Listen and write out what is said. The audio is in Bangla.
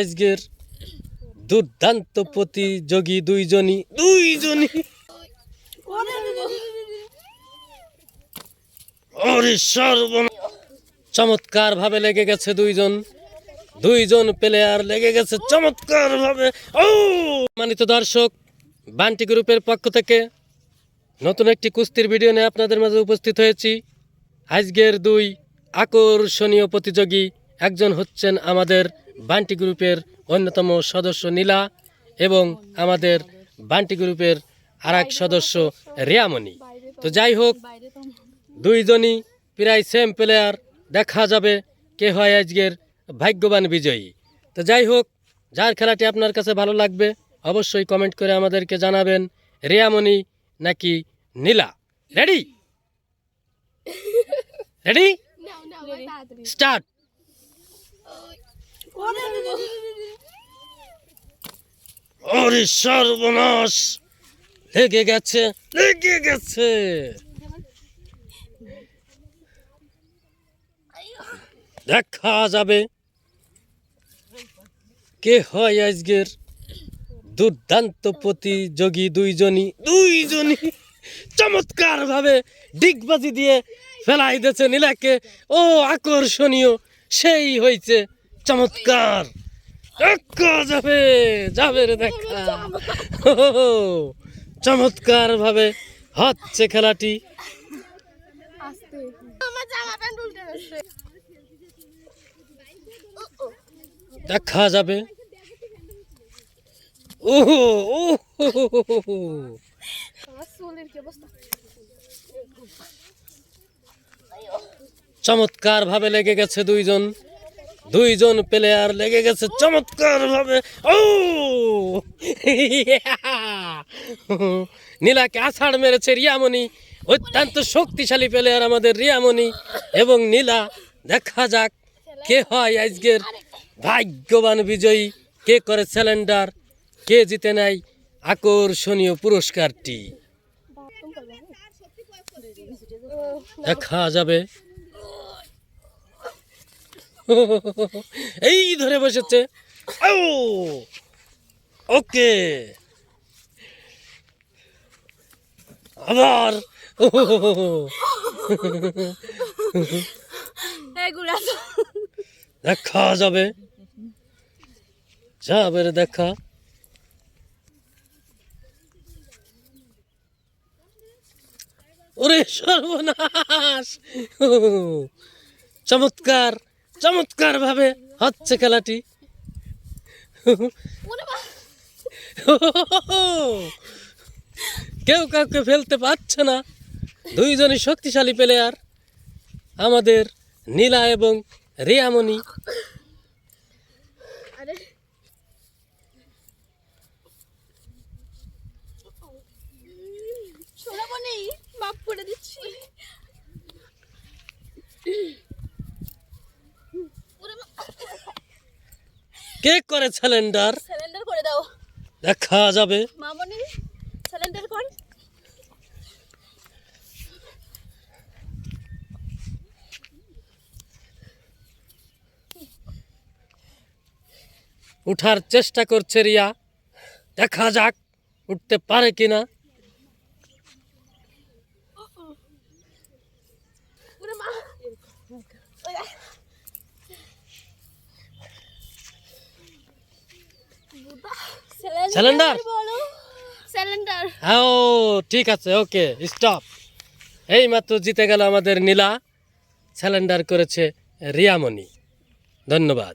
আজকের দুর্দান্ত প্রতিযোগী দুইজনই। দুইজনই। চমৎকার ভাবে লেগে গেছে দুইজন। দুইজন প্লেয়ার লেগে গেছে চমৎকার ভাবে মানিত দর্শক, বান্টি গ্রুপের পক্ষ থেকে নতুন একটি কুস্তির ভিডিও নিয়ে আপনাদের মাঝে উপস্থিত হয়েছি। আজকের দুই আকর্ষণীয় প্রতিযোগী একজন হচ্ছেন আমাদের বান্টি গ্রুপের অন্যতম সদস্য নীলা এবং আমাদের বান্টি গ্রুপের আর এক সদস্য রিয়ামণি। তো যাই হোক দুইজনই প্রায় সেম প্লেয়ার দেখা যাবে কে হয় আজকের ভাগ্যবান বিজয়ী। তো যাই হোক যার খেলাটি আপনার কাছে ভালো লাগবে অবশ্যই কমেন্ট করে আমাদেরকে জানাবেন রিয়ামণি নাকি নীলা। রেডি রেডি স্টার্ট ওরে সর্বনাশ! লেগে গেছে লেগে গেছে! দেখা যাবে কে হয় আজকের দুর্দান্ত প্রতিযোগী দুইজনই। দুইজনই চমৎকার ভাবে ডিগবাজি দিয়ে ফেলাই দিয়েছে নীলাকে ও আকর্ষণীয় সেই হয়েছে চমৎকার। যাবে যাবে রে দেখা। চমৎকার ভাবে হচ্ছে খেলাটি। দেখা যাবে। ওহো ওহো। আমার চুলের কি অবস্থা? চমৎকার ভাবে লেগে গেছে দুইজন। দুইজন প্লেয়ার লেগে গেছে চমৎকার ভাবে ও নীলাকে আষাঢ় মেরেছে রিয়ামণি। অত্যন্ত শক্তিশালী প্লেয়ার আমাদের রিয়ামণি এবং নীলা। দেখা যাক কে হয় আজকের ভাগ্যবান বিজয়ী। কে করে স্যালেন্ডার কে জিতে নেয় আকর্ষণীয় পুরস্কারটি। দেখা যাবে। এই ধরে বসেছে। ও! ওকে। আবার। দেখা যাবে। যাবে রে দেখা। ওরে সর্বনাশ। চমৎকার। চমৎকার ভাবে হচ্ছে খেলাটি। কেউ কাউকে ফেলতে পারছে না। দুইজনই শক্তিশালী প্লেয়ার আমাদের নীলা এবং রিয়ামণি। কে করে স্যালেন্ডার সিলিন্ডার করে দাও। দেখা যাবে। মামনি সিলিন্ডার কর। উঠার চেষ্টা করছে রিয়া। দেখা যাক উঠতে পারে কিনা। ওরে সিলিন্ডার সিলিন্ডার হ্যাঁ ও ঠিক আছে ওকে স্টপ এই মাত্র জিতে গেল আমাদের নীলা। সিলিন্ডার করেছে রিয়ামণি। ধন্যবাদ।